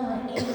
嗯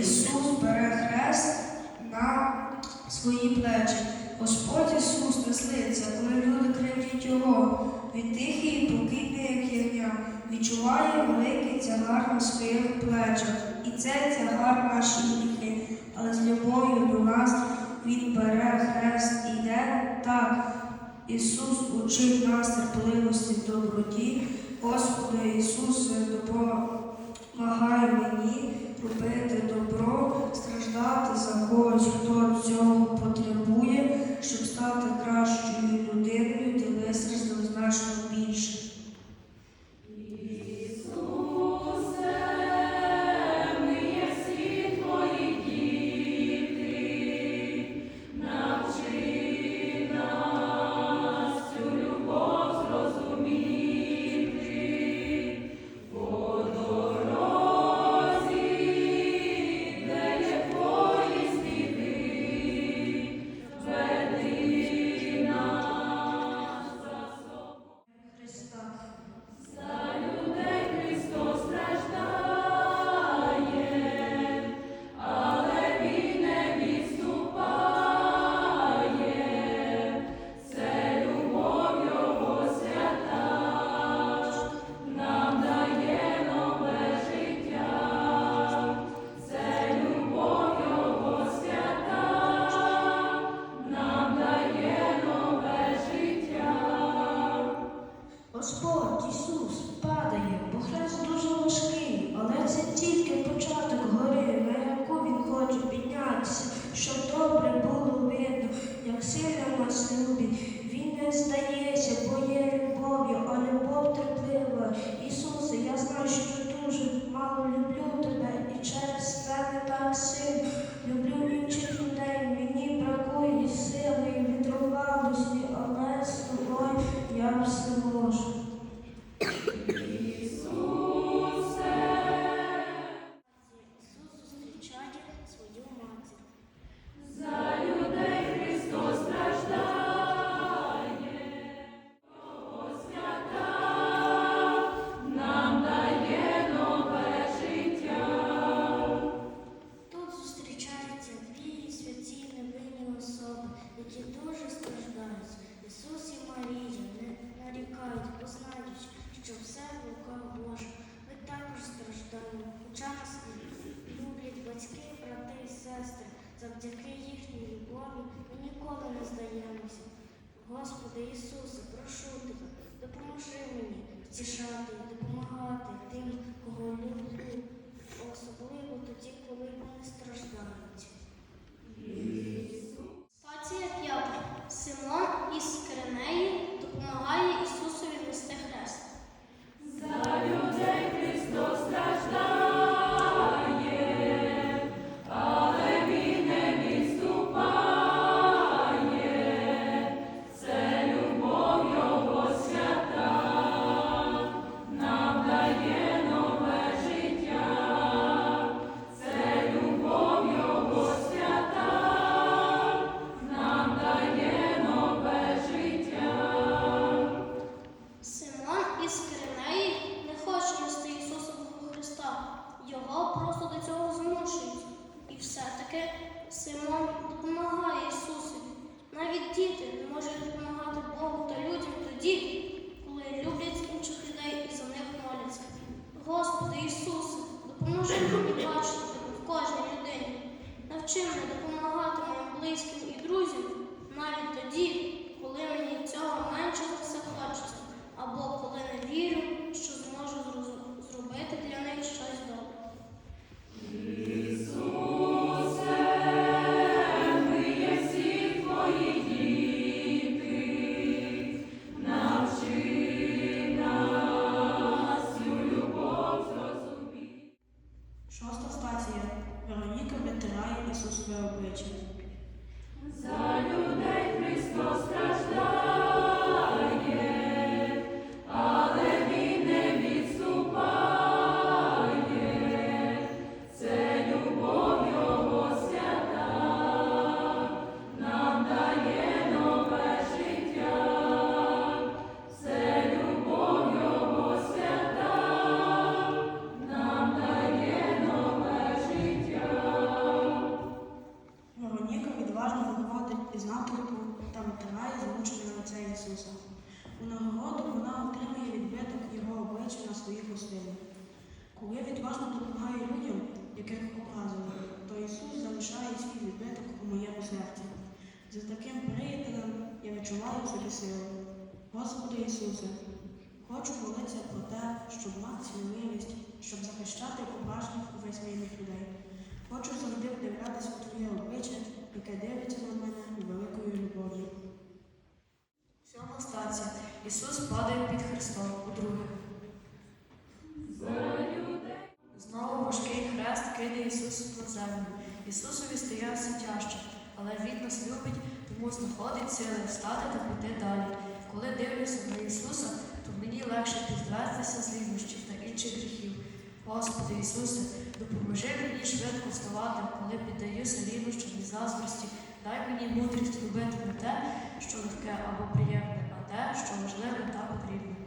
Ісус бере хрест на свої плечі. Господь Ісус веслиться, коли люди кривдять Його. Він тихий і покидний, як ягня, відчуває великий тягар на своїх плечах. І це тягар наші гріхи, але з любов'ю до нас Він бере хрест і йде так. Ісус учив нас терпеливості доброті, Господи Ісусе, допомагає мені любити добро, страждати за когось, хто цього потребує, щоб стати кращою людиною, ділися з pace, завдяки їхній любові ми ніколи не здаємося. Господи Ісусе, прошу тебе, допоможи мені втішати і допомагати тим, кого люблю, особливо тоді, коли вони страждають. Хочу завжди вдивлятися у твоє обличчя, яке дивиться на мене великою любов'ю. Сьома стація. Ісус падає під Христом у друге. Знову важкий хрест кидає Ісус на землю. Ісусові стає все тяжче, але Він нас любить, тому знаходить сили встати та піти далі. Коли дивлюся на Ісуса, то мені легше підвестися з рівнощів та інших гріхів. Господи Ісусе допоможи мені швидко вставати, коли піддаю ліву, що від заздрості. Дай мені мудрість робити не те, що легке або приємне, а те, що важливе та потрібне.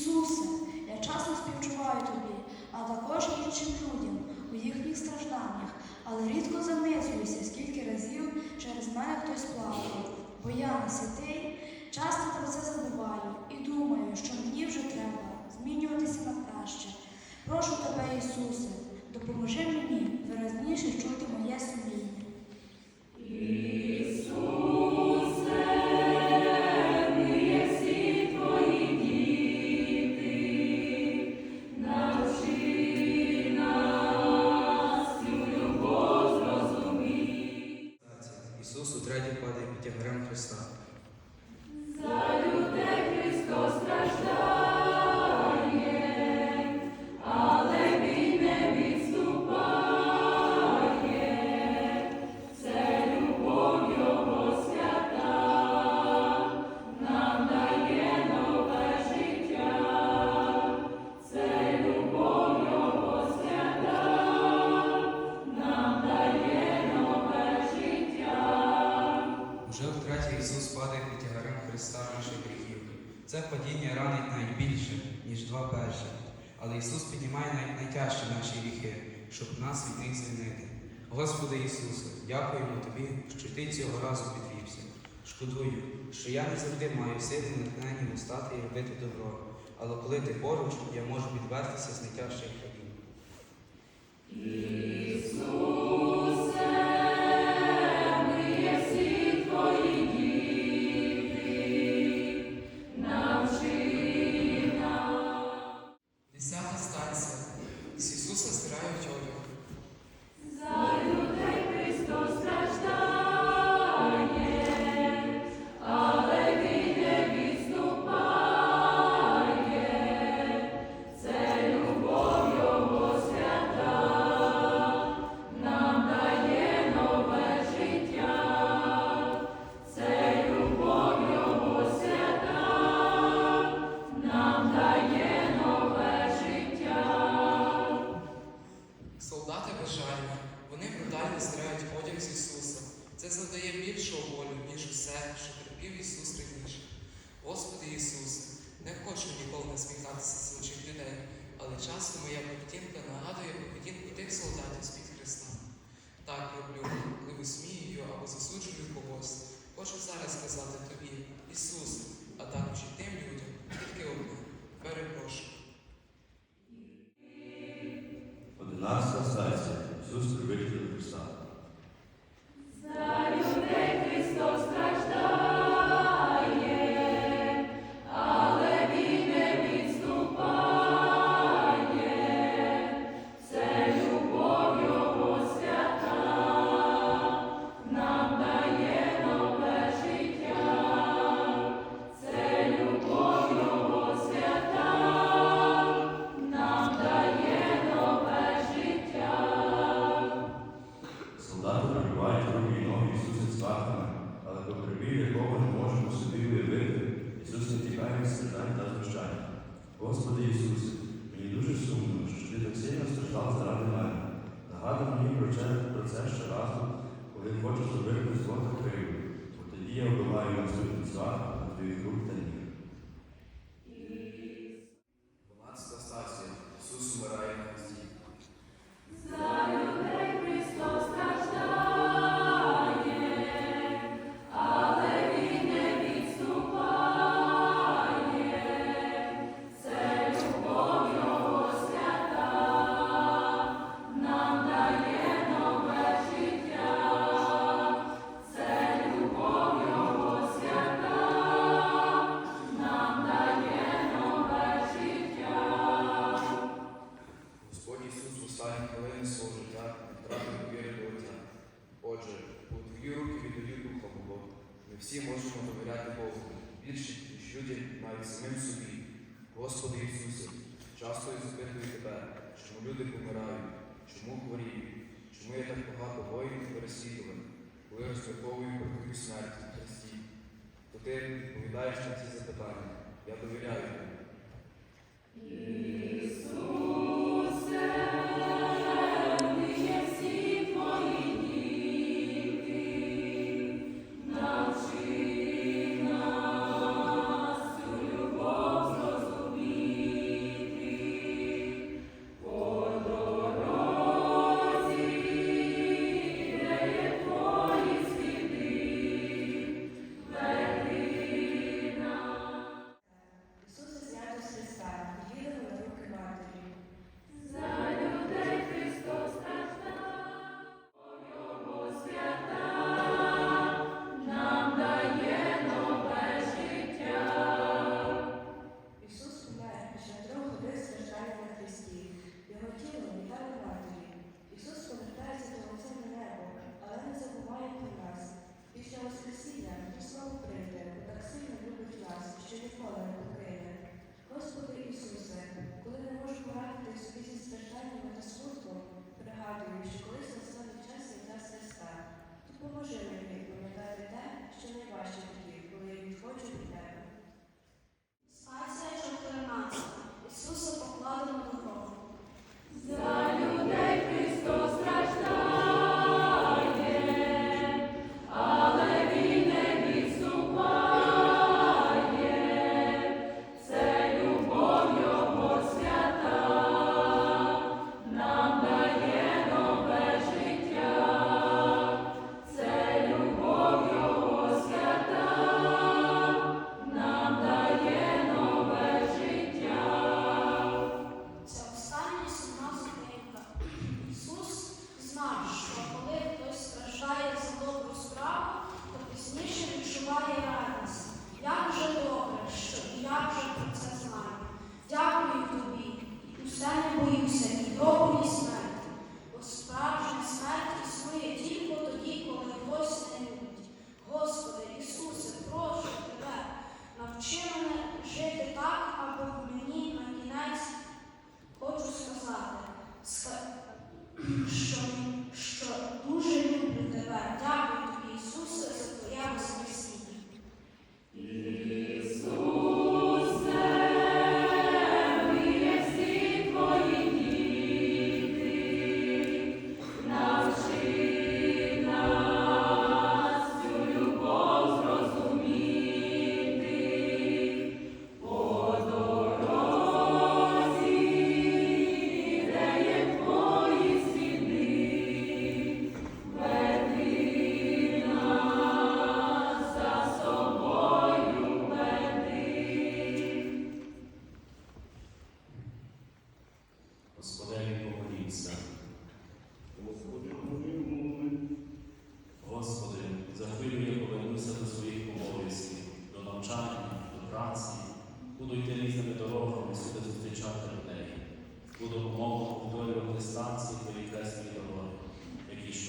Ісусе, я часто співчуваю тобі, а також іншим людям у їхніх стражданнях, але рідко занизуюся, скільки разів через мене хтось плакав, бо я не святий, часто про це забуваю і думаю, що мені вже треба змінюватися на краще. Прошу тебе, Ісусе, допоможи мені виразніше чути моє сумління. став. Але Ісус піднімає най найтяжчі наші гріхи, щоб нас від них звільнити. Господи Ісусе, дякуємо Тобі, що Ти цього разу підвівся. Шкодую, що я не завжди маю сили натхнення устати і робити добро. Але коли ти поруч, я можу відвертися з найтяжчих хабів. сказати тобі. Ти відповідаєш на ці запитання. Я довіряю тобі.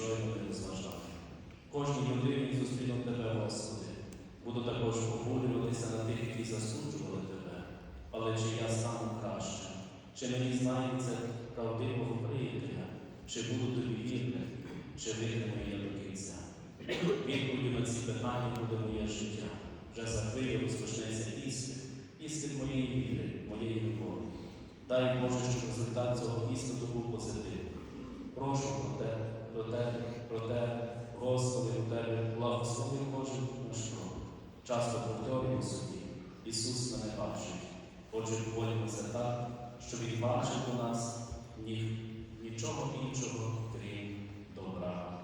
Щойно не розважав. Кожній людині зустріну тебе, Господи. Буду також обурюватися на тих, які засуджували тебе. Але чи я стану кращим? Чи мені знайдеться правдивого приятеля, чи буду тобі вірним, чи витримаю я до кінця? Відповіддю на ці питання буде моє життя. Вже за хвилю розпочнеться іспит, іспит моєї віри, моєї любові. Дай Боже, щоб результат цього іспиту був позитивний. Прошу про те, про те, про те, Господи, у Тебе благослови кожен наш крок. Часто повторюємо собі, Ісус мене бачить. Отже, молимося так, що Він бачить у нас ні, нічого іншого, крім добра.